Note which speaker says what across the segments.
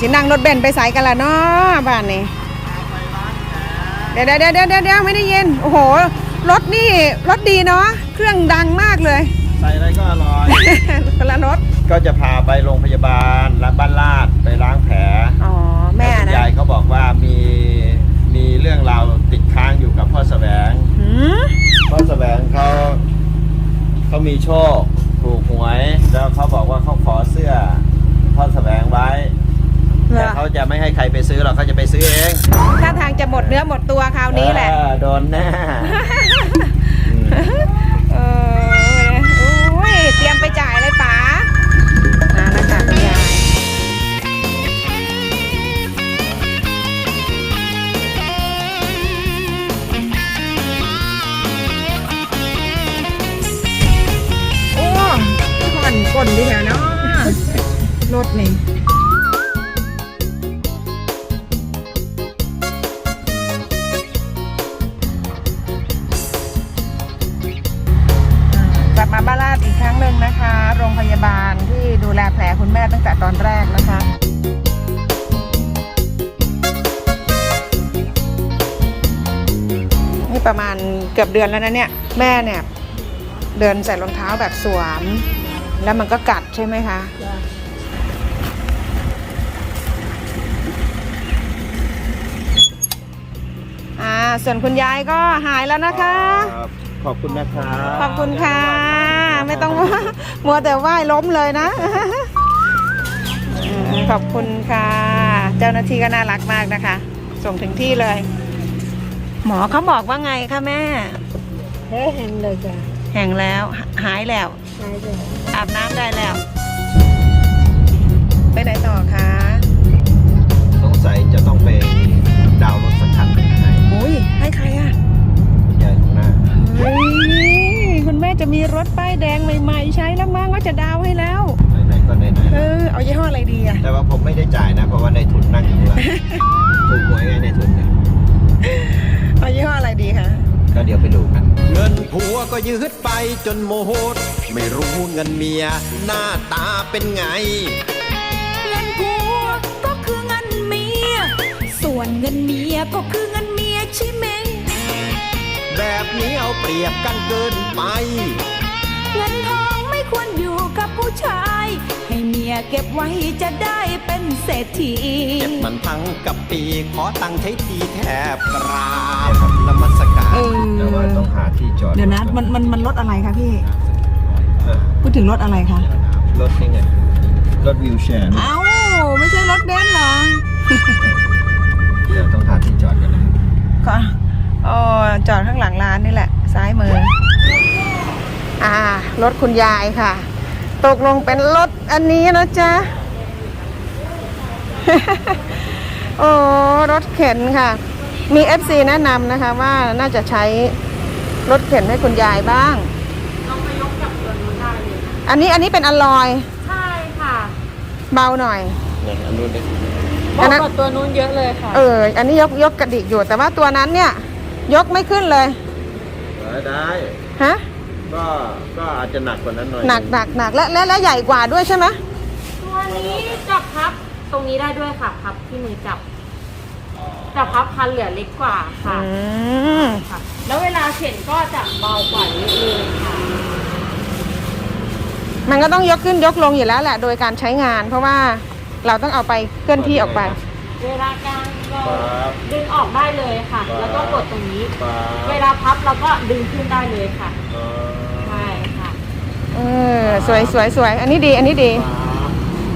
Speaker 1: สินั่งรถเบนซ์ไปสายกันละเนาะบ้านนี้เดี๋ยวเดี๋ยวเดี๋ยวเดี๋ยวเดี๋ยวไม่ได้ยินโอ้โห รถนี่รถดีเนาะ เครื่องดังมากเลย
Speaker 2: ใส่อะไรก็อร่อย
Speaker 1: คนละรถ
Speaker 2: ก็จะพาไปโรงพยาบาลรับบ้านลาดไปล้างแผล
Speaker 1: อ๋อ แม่
Speaker 2: ล้วคุณ
Speaker 1: นะ
Speaker 2: ยายเขาบอกว่ามีมีเรื่องราวติดค้างอยู่กับพ่อแสวง
Speaker 1: หืม
Speaker 2: พ่อแสวงเขาเขามีโชคถูกหวย แล้วเขาบอกว่าเขาขอเสื้อพ่อแสวงไว้
Speaker 1: เหร
Speaker 2: แต่
Speaker 1: อ
Speaker 2: เขาจะไม่ให้ใครไปซื้อหรอกเขาจะไปซื้อเอง
Speaker 1: ถ้าทางจะหมดเนื้อหมดตัวคราวนี้แหละ
Speaker 2: เออโดนแน่ อืม
Speaker 1: เออโอ้ยเตรียมไปจ่ายเลยป๋ามาแล้วค่ะคุณยายโอ้ผ่อนกลดีแถวเนาะรถนี่ เกือบเดือนแล้วนะเนี่ย แม่เนี่ย เดินใส่รองเท้าแบบสวม แล้วมันก็กัดใช่ไหมคะอ่าส่วนคุณยายก็หายแล้วนะคะ
Speaker 2: ครับขอบคุณนะครับ
Speaker 1: ขอบคุณค่ะ ไม่ต้องว่ามัวแต่ไหว้ล้มเลยนะเออขอบคุณค่ะ เจ้าหน้าที่ก็น่ารักมากนะคะ ส่งถึงที่เลย หมอเขาบอกว่าไงคะแม่
Speaker 3: แพ้แห้งเลยจ้ะ
Speaker 1: แห่งแล้วหหายแล้ว
Speaker 3: หายเลย
Speaker 1: อาบน้ำได้แล้ว ไปไหนต่อคะ
Speaker 2: สงสัยจะต้องไปดาวน์รถสักคันหนึ่งให้
Speaker 1: อุ้ยให้ใครอะ
Speaker 2: คุณยายข้างหน้า
Speaker 1: เฮ้ยคุณแม่จะมีรถป้ายแดงใหม่ๆ ใช้แล้วมั้งว่าจะดาวน์ให้แล้ว
Speaker 2: ไหนๆก็ไหน
Speaker 1: เออเอายี่ห้ออะไรดีอะ
Speaker 2: ๆแต่ว่าผมไม่ได้จ่ายนะ เพราะว่าในทุนนั่งอยู่ข้างหลังถูกหวยไงในทุน ก็ยืดไปจนโมโหดไม่รู้เงินเมียหน้าตาเป็นไง
Speaker 4: เงินผัวก็คือเงินเมีย ส่วนเงินเมียก็คือเงินเมียใช่ไหม
Speaker 2: แบบนี้เอาเปรียบกันเกินไป
Speaker 4: เงินทองไม่ควรอยู่กับผู้ชาย ให้เมียเก็บไว้จะได้เป็นเศรษฐี
Speaker 2: เก็บมันทั้งกับปีขอตังค์ใช้ทีแทบกราบนมัสการ
Speaker 1: เออ
Speaker 2: แต่ว่าต้องหาที่จอด
Speaker 1: เดี๋ยวนะ มันมันมันรถอะไรคะพี่
Speaker 2: เออ
Speaker 1: พูดถึงรถอะไรคะ
Speaker 2: รถนี่ไงรถวิวแชร์
Speaker 1: เอ้า ไม่ใช่รถเบนซ์เหรอ
Speaker 2: เดี๋ยวต้องหาที่จอดกันนะ
Speaker 1: ก็อ๋อจอดข้างหลังร้านนี่แหละ ซ้ายมือ อ่า รถคุณยายค่ะ ตกลงเป็นรถอันนี้นะจ๊ะ โอ้ รถเข็นค่ะ มี FC แนะนำนะคะว่าน่าจะใช้รถเข็นให้คุณยายบ้างอันนี้อันนี้เป็นอลลอย
Speaker 3: ใช่ค่ะ
Speaker 1: เบาหน่อย
Speaker 2: เนี่ยอันนู้นเนี่ย
Speaker 3: บ
Speaker 1: อั
Speaker 3: อนก
Speaker 1: นั้น
Speaker 3: กว่าตัวนู้นเยอะเลยค่ะ
Speaker 1: เออ อันนี้ยกยกกระดิกอยู่ แต่ว่าตัวนั้นเนี่ย ยกไม่ขึ้นเลย
Speaker 2: เออได้
Speaker 1: ฮะ
Speaker 2: ก็ก็อาจจะหนักกว่านั้นหน่อย
Speaker 1: หนักหนักหนักและและและใหญ่กว่าด้วยใช่ไหม
Speaker 3: ตัวนี้จับพับตรงนี้ได้ด้วยค่ะพับที่มือจับ จับพับคันเหลือเล็กกว่าค่ะ
Speaker 1: อืม
Speaker 3: ค่ะ แล้วเวลาเข็นก็จะเบากว่าเยอะเลยค่ะ
Speaker 1: มันก็ต้องยกขึ้นยกลงอยู่แล้วแหละโดยการใช้งาน เพราะว่าเราต้องเอาไปเคลื่อนที่ออกไป
Speaker 3: เวลากลางเรา
Speaker 2: ครับ
Speaker 3: ดึงออกได้เลยค่ะ
Speaker 2: ครับ
Speaker 3: แล้วก็กดตรงนี้
Speaker 2: ป๊า
Speaker 3: เวลาพับเราก็ดึงขึ้นได้เลยค่ะ
Speaker 2: เออ
Speaker 3: ใช่ค่ะ
Speaker 1: เออสวยสวยสวยอันนี้ดี อันนี้ดี
Speaker 2: ป๊า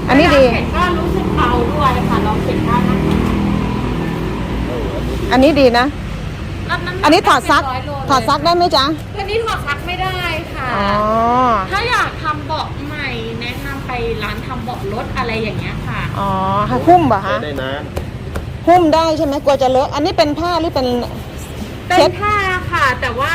Speaker 1: อันนี้ดี
Speaker 3: เวลาเข็นก็รู้สึกเบาด้วยค่ะลองเข็นได้นะคะ
Speaker 2: เอ ออันนี้ดี
Speaker 1: อันนี้ดีนะ
Speaker 3: รับำหก
Speaker 1: อันนี้ถอดซัก
Speaker 3: เป็นร้ยโล
Speaker 1: ถอดซักได้ไหมจ๊ะ
Speaker 3: ตัวนี้ถอดซักไม่ได้ค่ะ
Speaker 1: อ๋อ
Speaker 3: ถ้าอยากทำเบาะใหม่แนะนำไปร้านทำเบาะรถอะไรอย่างเงี้ยค่ะ
Speaker 1: อ๋อให้หุ้มเหรอ
Speaker 2: ใช้
Speaker 1: ฮะ
Speaker 2: ได้นาน
Speaker 1: หุ้มได้ใช่ไหมกลัวจะเลอะ อันนี้เป็นผ้าหรือเป็น
Speaker 3: เป็
Speaker 1: เช็
Speaker 3: น
Speaker 1: ด
Speaker 3: ผ้าค่ะ แต่ว่า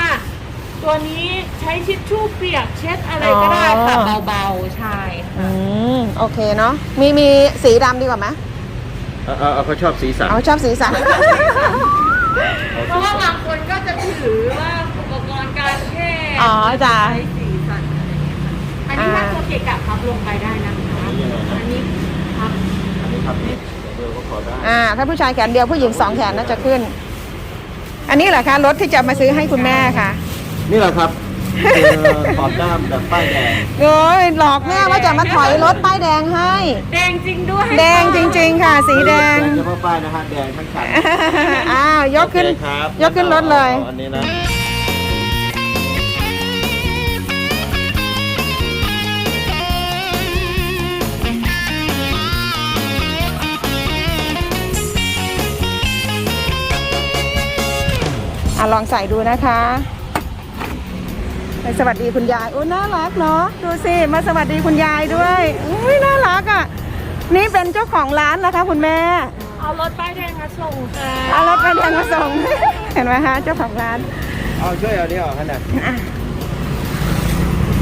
Speaker 3: ตัวนี้ใช้ทิชชู่เปียกเช็ดอะไรก็ได้ค่ะ
Speaker 1: อ๋อ
Speaker 3: เบาๆใช่
Speaker 1: อืมโอเคเนาะ มีมีสีดำดีกว่าไหม
Speaker 2: เออเออเออเขาชอบสีสัน
Speaker 1: เอาชอบสีสัน
Speaker 3: เพราะว่าบางคนก็จะถือว่าอุปกรณ์การแพทย์
Speaker 1: อ๋อจ้ะ
Speaker 3: ใช้สีสันอะไรอย่างเงี้ยค่ะอันนี้ถ้า
Speaker 1: อ่า
Speaker 3: ตัวเกะกะพับลงไปได้นะคะอันนี้พับ
Speaker 2: อันนี้
Speaker 5: ครับนี่เบอร์ก็ขอได้
Speaker 1: อ่า ถ้าผู้ชายแขนเดียวผู้หญิงสองแขนน่าจะขึ้น อันนี้เหรอคะรถที่จะมาซื้อให้คุณแม่ค่ะ
Speaker 5: นี่แหละครับเออ ขอบด้ามแบบป้ายแดง
Speaker 1: โอ้ยหลอกแม่ว่าจะมาถอยรถป้ายแดงให้
Speaker 3: แดงจริงด้วย
Speaker 1: แดงจริง ๆ ค่ะ สีแดง
Speaker 5: เฉพาะป้ายนะฮะแดงทั้งคัน
Speaker 1: อ้าวยกขึ้น
Speaker 5: โอเคครับ
Speaker 1: ยกขึ้นรถเลย
Speaker 5: อาอันนี้นะ
Speaker 1: อะลองใส่ดูนะคะ ไปสวัสดีคุณยายโอ้น่ารักเนาะดูสิมาสวัสดีคุณยายด้วยอุ้ยน่ารักอะนี่เป็นเจ้าของร้านนะคะ คุณแม่
Speaker 3: เอารถป้ายแดงมาส่งค่ะ
Speaker 1: เอารถไปแดงมาส่ง เห็นไหมฮะเจ้าของร้าน
Speaker 5: เอาช่วยเอานี่ออกขนาด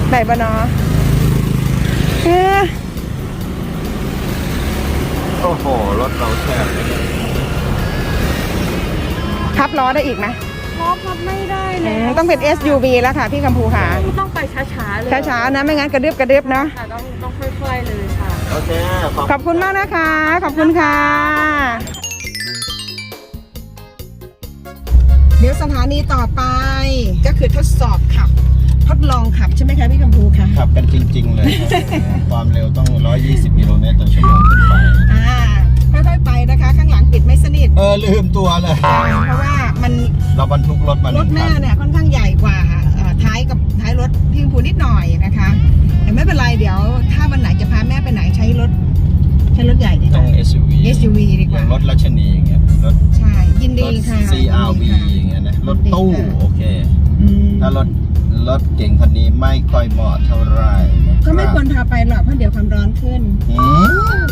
Speaker 1: ไหนบเนอเอ๊ะ
Speaker 5: โอ้โหรถเราแคบ
Speaker 1: พับล้อได้อีกไหม
Speaker 3: พอพับไม่ได้
Speaker 1: อื
Speaker 3: แล้
Speaker 1: ม
Speaker 3: ว
Speaker 1: ต้องเป็น SUV แล้วค่ะพี่กัมพูค่ะ
Speaker 3: ต้องไปช้าๆเลย
Speaker 1: ช้าๆนะไม่งั้นกระดึบกระดึบเนาะ
Speaker 3: ค่ะต้องต้องค่อยๆเลยค่ะ
Speaker 5: โอเค ขอบ
Speaker 1: ขอบคุณมากนะคะ ขอบคุณค่ะ เดี๋ยวสถานีต่อไปก็คือทดสอบขับ ทดลองขับใช่ไหมคะพี่กัมพูคะ
Speaker 5: ขับกันจริง ๆ เลย ความเร็วต้อง 120กิโลเมตรต่อชั่วโมงขึ้นไป
Speaker 1: อ่า ค่อยๆไปนะคะ ข้างหลังปิดไม่สนิท
Speaker 5: เออลืมตัวเลย
Speaker 1: เพราะว่ามัน
Speaker 5: เราบรรทุกรถมาห
Speaker 1: ร
Speaker 5: นึ่
Speaker 1: ถ
Speaker 5: ง
Speaker 1: แม่
Speaker 5: คัน
Speaker 1: เนี่ยค่อนข้างใหญ่กว่าเอ่อท้ายกับท้ายรถพี่กัมพูนิดหน่อยนะคะแต่ไม่เป็นไรเดี๋ยว ถ้าวันไหนจะพาแม่ไปไหนใช้รถ ใช้รถใหญ่ดีก
Speaker 5: ต้อ
Speaker 1: ว่า
Speaker 5: ง SUV
Speaker 1: SUV ดีก
Speaker 5: อ
Speaker 1: ว่า
Speaker 5: ย่างรถราชนีอย่างเงี้ยรถ
Speaker 1: ใช่ ยิน
Speaker 5: ร
Speaker 1: ดี
Speaker 5: ถ
Speaker 1: ค่ะ
Speaker 5: CRV
Speaker 1: ยินดีค่ะ
Speaker 5: อย่างเงี้ยนะรถตู้
Speaker 1: ยินดีค่ะ
Speaker 5: โอเค
Speaker 1: อืม
Speaker 5: ถ้ารถรถเก่งคันนี้ไม่ค่อยเหมาะเท่าไหร่นะบ
Speaker 1: ก็ไม่ควรพาไปหรอกเพราะเดี๋ยวความร้อนขึ้น
Speaker 5: อืม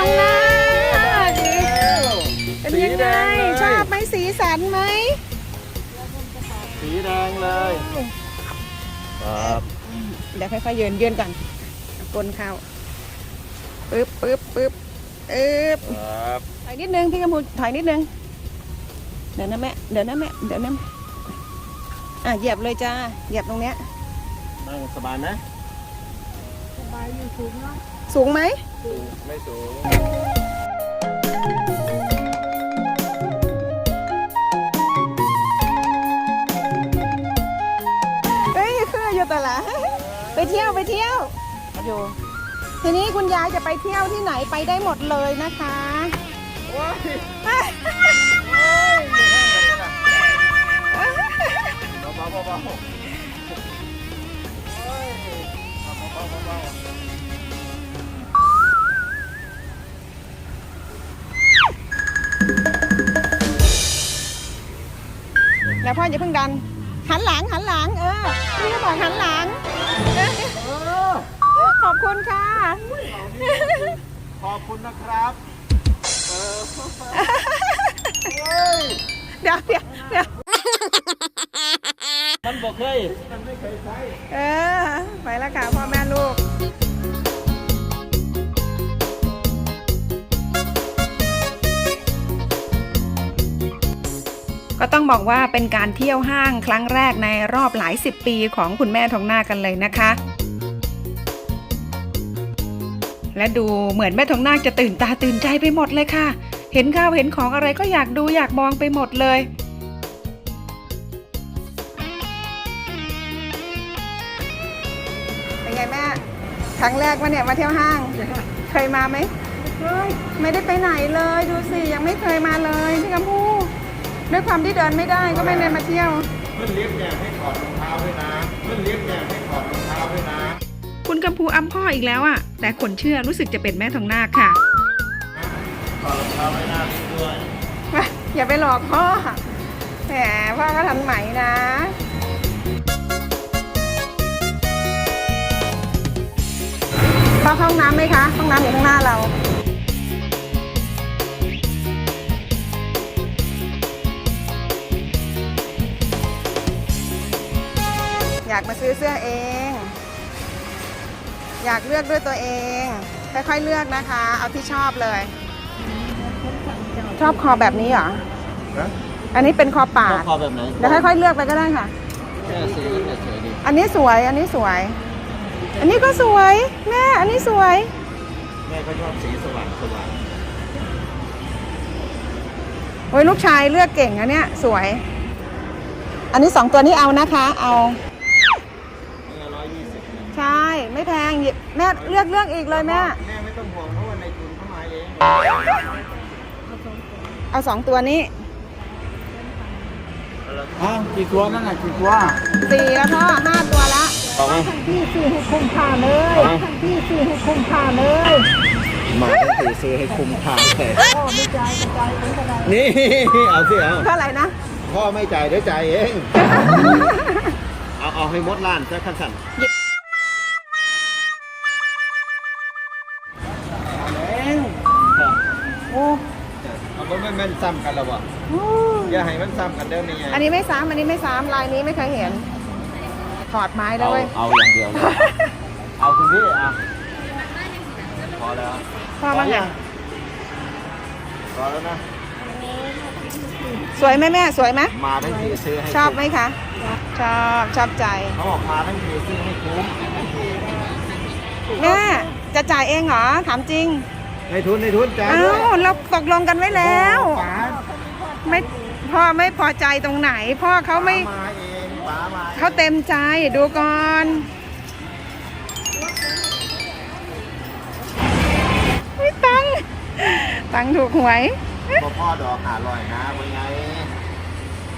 Speaker 1: คุณยายทางหน้าดีเป็นยังไง ชอบไหมสีสันไหม
Speaker 5: สีแดงเลย ครับ
Speaker 1: เดี๋ยวค่อยๆยืนยืนก่อนกลนเข้าปึ๊บปึ๊บปึ๊บอึ๊บ
Speaker 5: ครับ
Speaker 1: ถอยนิดนึงพี่กำพูถอยนิดนึง เดี๋ยวนะแม่ เดี๋ยวนะแม่ เดี๋ยวนะอะเหยียบเลยจ้า เหยียบตรงเนี้ย
Speaker 5: นั่งสบายไหม
Speaker 3: สบายอยู่สูงเนาะ
Speaker 1: สูงไหม
Speaker 5: ไม่สูง
Speaker 1: เอ้ยคืออยู่แต่ละไปเที่ยวไปเที่ยวอยู่ทีนี้คุณยายจะไปเที่ยวที่ไหนไปได้หมดเลยนะคะ
Speaker 5: เบาๆเบาๆ
Speaker 1: แล้วพ่ออย่าเพิ่งดัน หันหลังหันหลัง เออพี่ก็บอกหันหลังเออขอบคุณค่ะ
Speaker 5: ขอบคุณนะครับ
Speaker 1: เดี๋ยวเดี๋ยวเดี๋ยว
Speaker 5: มันบอกเคยมันไม่เคยใช้
Speaker 1: เออ ไปแล้วค่ะพ่อแม่ลูก ก็ต้องบอกว่าเป็นการเที่ยวห้างครั้งแรกในรอบหลายสิบปีของคุณแม่ทองหน้ากันเลยนะคะ และดูเหมือนแม่ทองนาคจะตื่นตาตื่นใจไปหมดเลยค่ะ เห็นข้าวเห็นของอะไรก็อยากดูอยากมองไปหมดเลยเป็นไงแม่ครั้งแรกวะเนี่ยมาเที่ยวห้าง เคยมาไหมไม่ได้ไปไหนเลย ดูสิยังไม่เคยมาเลยพี่กำพู ด้วยความที่เดินไม่ได้ก็ไม่ได้มาเที่ยว
Speaker 5: ขึ้นลิฟต์เนี่ยให้ถอดรองเท้าด้วยนะขึ้นลิฟต์เนี่ยให้ถอดรองเท้าด้วยนะ
Speaker 1: คุณกำพูอ้ำพ่ออีกแล้วอะ่ะ แต่คนเชื่อรู้สึกจะเป็นแม่ทองนาคค่ะ
Speaker 5: ถอดรองเท้าไว้หน้าลิฟต์ด้วย
Speaker 1: อย่าไปหลอกพ่อแหมพ่อก็ทันไหมนะ พ่อเข้าห้องน้ำไหมคะห้องน้ำอยู่ข้างหน้าเรา อยากมาซื้อเสื้อเอง อยากเลือกด้วยตัวเอง ค่อยๆเลือกนะคะ เอาที่ชอบเลย ชอบคอแบบนี้เหรอ
Speaker 5: นะ
Speaker 1: อันนี้เป็นคอปา
Speaker 5: ชอบ
Speaker 1: ด
Speaker 5: คอแบบไหน
Speaker 1: เดี๋ยวค่อยๆเลือกไปก็ได้ค่ะ
Speaker 5: แค่สีเนี่ยสวยดี
Speaker 1: อันนี้สวย อันนี้สวย อันนี้ก็สวย แม่ อันนี้สวย
Speaker 5: แม่ก็ชอบสีสว่างสว่าง
Speaker 1: โอ้ยลูกชายเลือกเก่งอะเนี่ย สวย อันนี้สองตัวนี้เอานะคะ เอา ไม่แพงหยิบแม่เลือกเลือกอีกเลยแม่
Speaker 5: แม่ไม่ต้องห่วงเพราะว่าในทุนเข้ามาเอง
Speaker 1: เอาสองตัวนี้
Speaker 6: อ้าวกี่ตัวนั่นน่ะกี่ตัว
Speaker 1: สี่แล้วพ่อห้าตัวละ
Speaker 5: เอาไหม
Speaker 1: พี่ซื้อให้คุ้มค่าเลยพี่ซื้อให้คุ้มค่าเลย
Speaker 5: มาทั้งทีซื้อให้คุ้มค่าเลยนี่เอาสิเอา
Speaker 1: เท่าไหร่นะ
Speaker 5: พ่อไม่จ่ายเดี๋ยวจ่ายเอง เอาเอาให้มดล้านซะขั้นสั่น ม่นแม่นซ้ำกันแล้วบ่อย่าให้มันซ้ำกันเด้อนี่ไง
Speaker 1: อันนี้ไม่ซ้ำอันนี้ไม่ซ้ำลายนี้ไม่เคยเห็นถอดไม้เล
Speaker 5: เอา
Speaker 1: ย
Speaker 5: เอาอย่างเดียวเลยเอาคุณพี่เอาพอแล้ว
Speaker 1: พ่อว่าไง
Speaker 5: พอแล้วนะ
Speaker 1: สวยไหมแม่สวยไหม
Speaker 5: มาทั้งทีซื้อให้
Speaker 1: ชอบไหมคะชอบชอบใจ
Speaker 5: เขาบอกมาทั้งทีซื้อให้คุ้ม
Speaker 1: แม่จะจ่ายเองเหรอถามจริง
Speaker 5: ในทุนในทุนจ่าย
Speaker 1: อ้า
Speaker 5: ด้วย
Speaker 1: วเราตกลงกันไว้แล้วไม่พ่อไม่พอใจตรงไหน พ่อเขาไม่
Speaker 5: ป๋ามาเองป๋ามา
Speaker 1: เขาเต็มใจดูก่อนไม่ตังค์ตังค์ถูกหวย
Speaker 5: บ่พ่อดอกหาลอยนะเป็นไง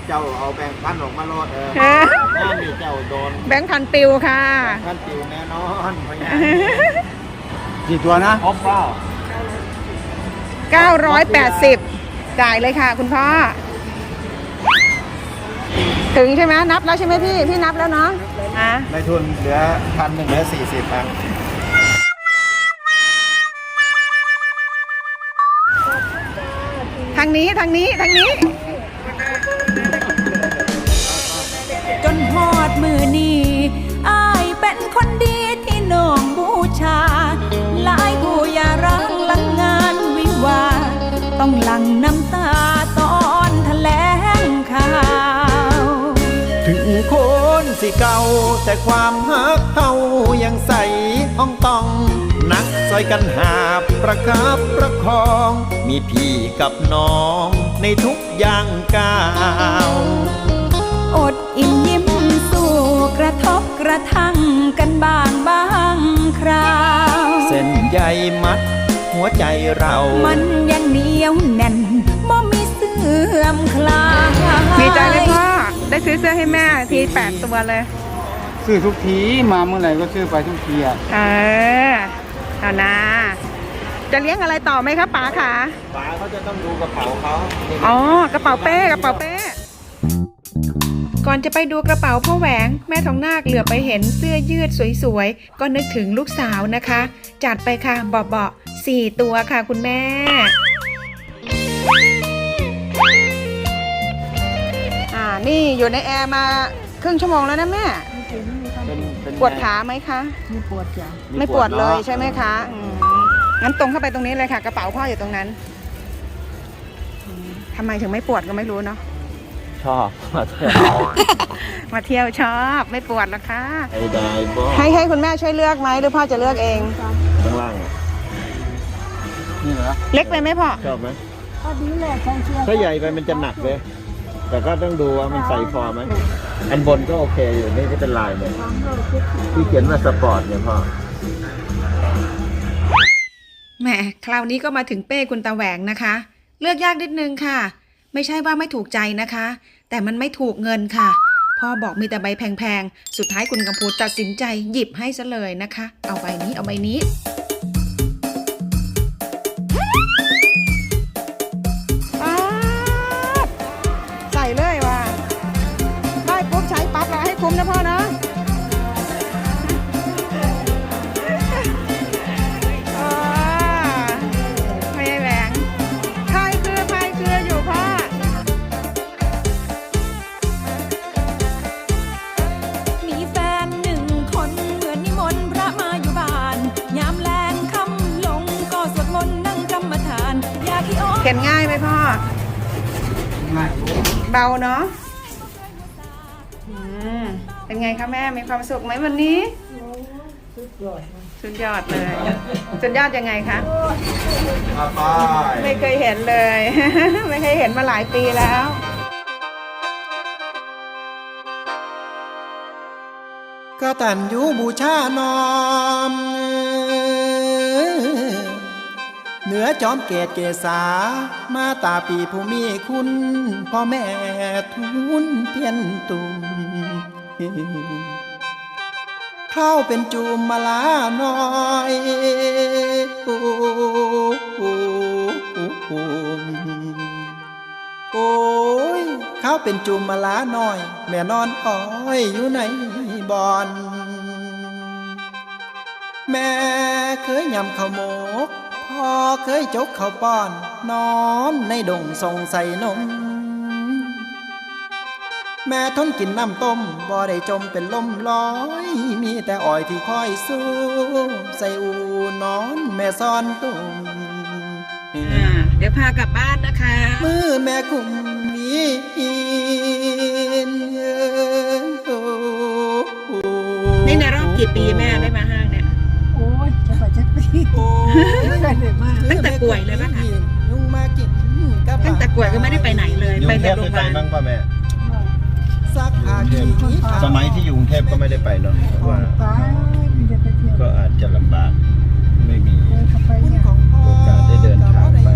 Speaker 5: เจ้าเอาแบ่งพันออกมาโลดเออ
Speaker 1: เออ
Speaker 5: แม่มีเจ้าโดน
Speaker 1: แบงค์พันปิวค่ะ
Speaker 5: พันติวแน่นอนเป็นไง
Speaker 6: กี่ตัวนะ
Speaker 5: ครบเปล่า
Speaker 1: 980 จ่ายเลยค่ะ คุณพ่อ ถึงใช่ไหมนับแล้วใช่ไหมพี่ พี่นับแล้วเนาะอะ
Speaker 5: ในทุนเหลือพันหนึ่งเหลือสี่สิบอะ
Speaker 1: ทางนี้ทางนี้ทางนี้
Speaker 4: จนหอดมือนี้
Speaker 5: สิเก่าแต่ความฮักเฮายังใสอ่องต้อง นักซอยกันหาบประคับประคอง มีพี่กับน้องในทุกอย่างก้าว
Speaker 4: อดอิ่มยิ้มสู้กระทบกระทั่งกันบ้างบางคราว
Speaker 5: เส้นใยมัดหัวใจเรา
Speaker 4: มันยังเหนียวแน่น
Speaker 1: ได้ซื้อเสื้อให้แม่ทีแปดตัวเลย
Speaker 6: ซื้อทุกทีมาเมื่อไหร่ก็ซื้อไปทุกทีอะ
Speaker 1: เออเอานะ จะเลี้ยงอะไรต่อไหมคะป๋าขา
Speaker 5: ป๋าเขาจะต้องดูกระเป๋าเขา
Speaker 1: อ๋อกระเป๋าเป้กระเป๋าเป้ก่อนจะไปดูกระเป๋าพ่อแหวง แม่ทองนาคเหลือไปเห็นเสื้อยืดสวยๆ ก็นึกถึงลูกสาวนะคะ จัดไปค่ะเบาๆสี่ตัวค่ะคุณแม่ นี่อยู่ในแอร์มาครึ่งชั่วโมงแล้วนะแม่
Speaker 5: เป็นเป็น
Speaker 1: ปวดขาไหมคะ
Speaker 5: มี
Speaker 1: ไม่ปวดเลย
Speaker 5: นอะ
Speaker 1: ใช่ไหมคะอืมงั้นตรงเข้าไปตรงนี้เลยค่ะ กระเป๋าพ่ออยู่ตรงนั้นอืมทำไมถึงไม่ปวดก็ไม่รู้เนาะ
Speaker 5: ชอบมาเที่ยว
Speaker 1: มาเที่ยวชอบไม่ปวดหรอกค่ะ
Speaker 5: ไอ้ได้บ่
Speaker 1: ให้ให้คุณแม่ช่วยเลือกไหมหรือพ่อจะเลือกเอง
Speaker 5: ข้างล่างอะ
Speaker 6: นี่เหรอ
Speaker 1: เล็กไปไหมพ่อ
Speaker 5: ชอบไหมถ้าใหญ่ไปมันจะหนักเลย แต่ก็ต้องดูว่ามันใส่พอไหม อันบนก็โอเคอยู่นี่ก็เป็นลายเลยที่เขียนว่าสปอร์ตเนี่ยพ่อ
Speaker 1: แหมคราวนี้ก็มาถึงเป้คุณตาแหวงนะคะ เลือกยากนิดนึงค่ะ ไม่ใช่ว่าไม่ถูกใจนะคะ แต่มันไม่ถูกเงินค่ะพ่อบอกมีแต่ใบแพงๆ สุดท้ายคุณกำพูตัดสินใจหยิบให้ซะเลยนะคะ เอาใบนี้เอาใบนี้ เข็นง่ายไหมพ่อ
Speaker 6: ง่าย
Speaker 1: เบาเนาะเป็นไงคะแม่มีความสุขไหมวันนี้ สุดยอดสุดยอดเลย สุดยอดยังไงคะ
Speaker 2: ไป
Speaker 1: ไม่เคยเห็นเลย ไม่เคยเห็นมาหลายปีแล้ว
Speaker 2: กตัญญูบูชาน้อม เหนือจอมเกตเกษา มาตาปีผู้มีคุณพ่อแม่ทุนเพียนตุมเข้าเป็นจูมมาลาน้อยโอ้โอ้โอ้ยเข้าเป็นจูมมาลาน้อย แม่นอนอ้อยอยู่ในบอน แม่เคยยำข้าวหมก พ่อเคยจกข้าวป้อน นอนในดงทรงใส่นม แม่ทนกินน้ำต้มบ่ได้จมเป็นลมลอย มีแต่อ้อยที่คอยสู้ ใส่อูนอนแม่ซ่อนตุ่ม
Speaker 1: อ่าเดี๋ยวพากลับบ้านนะคะ
Speaker 2: มือแม่กุมนี้โอ้โอ้
Speaker 1: นี่ในรอบกี่ปีแม่ได้มาห้า ตั้งแต่ป่วยเลยปะคะ
Speaker 2: ยุงมากินกับ
Speaker 1: ตั้งแต่ป่วยก็ไม่ได้ไปไหนเลย ไปแต่โรงพยาบาล
Speaker 5: บ้างป่ะแม่
Speaker 2: ซักผ้าขี้นี้ผ้า
Speaker 5: สมัยที่อยู่กรุงเทพก็ไม่ได้ไปเนาะเพราะว่า
Speaker 7: ตายมันจะไปเที่ยว
Speaker 5: ก็อาจจะลำบากไม่มี
Speaker 7: เดินเข้าไป
Speaker 2: บุญ
Speaker 7: เนี่ย
Speaker 2: ของพ่อ
Speaker 5: โอกาสได้เดินทางไป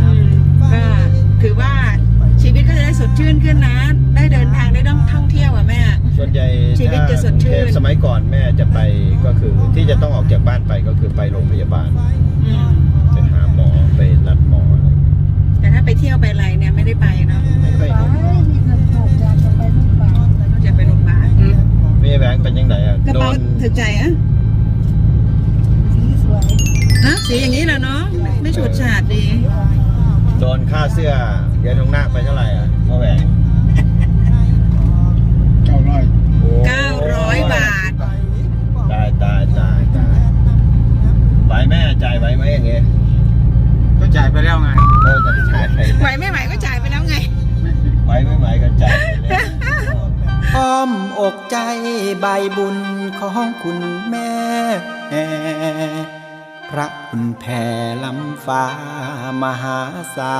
Speaker 1: อืมก็ถือว่าชีวิตก็จะได้สดชื่นขึ้นนะ ได้เดินทางได้ท่องเที่ยวอะแม่
Speaker 5: ส่วนใหญ่
Speaker 1: ชีวิตจะสดชื่น
Speaker 5: ถ้ากรุงเทพสมัยก่อนแม่จะไปก็คือที่จะต้องออกจากบ้านไปก็คือไปโรงพยาบาล
Speaker 1: อืม
Speaker 5: ไปหาหมอไปนัดหมออะไรอย่างเงี้ย
Speaker 1: แต่ถ้าไปเที่ยวไปอะไรเนี่ยไม่ได้ไปเนาะ
Speaker 5: ไม่ค่อย
Speaker 7: ไป
Speaker 5: เห็น
Speaker 7: มีเงินถูกจะจะไปลูกป่า
Speaker 1: เราจะไปโรงพยาบาล
Speaker 5: ไม่แบงค์เป็นยังไงอะ
Speaker 1: กระ
Speaker 5: โด
Speaker 1: เป๋าน ถือใจอะ
Speaker 7: สีสวย
Speaker 1: ฮะสีอย่างนี้แหละเนาะไม่ไม่ฉูดฉาดดี
Speaker 5: โดนค่าเสื้อยายทองนาคไปเท่าไหร่อะพ่อแหวง
Speaker 6: เก้า ร้อย
Speaker 5: โอ้
Speaker 1: 900 บาท
Speaker 5: ตายตายตายตายไหวแม่จ่ายไหวไหมอย่างเงี้ย
Speaker 6: ก็จ่ายไปแล้วไง
Speaker 5: โอ้จะจ่ายไป
Speaker 1: ไหวไม่ไหวก็จ่ายไปแล้วไง
Speaker 5: ไหวไม่ไหวก็จ่ายไปแล้ว
Speaker 2: อ้อมอกใจใบบุญของคุณแม่ พระคุณแผ่ลำฟ้ามหาศา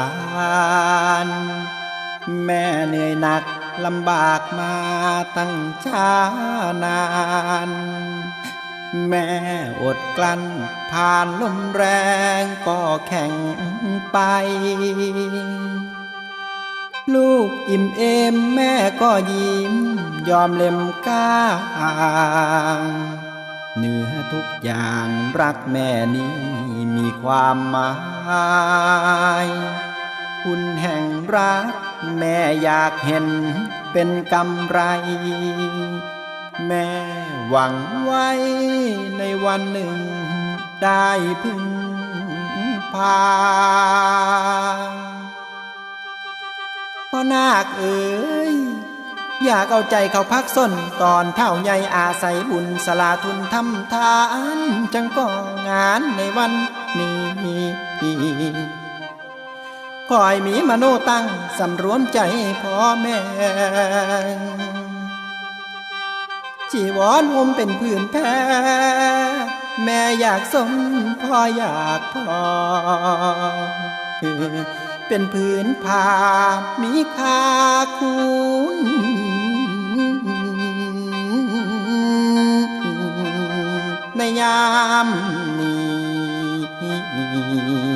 Speaker 2: ล แม่เหนื่อยหนัก ลำบากมาตั้งช้านาน แม่อดกลั้นผ่านลมแรงก็แข่งไป ลูกอิ่มเอมแม่ก็ยิ้ม ยอมเล็มกล้างเหนือทุกอย่างรักแม่นี้มีความหมาย คุณแห่งรัก แม่อยากเห็นเป็นกำไร แม่หวังไว้ในวันหนึ่งได้พึ่งพาพ่อนาคเอ๋ยอยากเอาใจเขาพักส้นตอนเท่าใหญ่อาศัยบุญสลาทุนทำทาน จังก็งานในวันนี้ คอยมีมโนตั้งสำรวมใจพ่อแม่จีวรห่มเป็นผืนแพ้แม่อยากสมพ่ออยากพอ เป็นผืนผ้ามีค่าคุณในยามนี้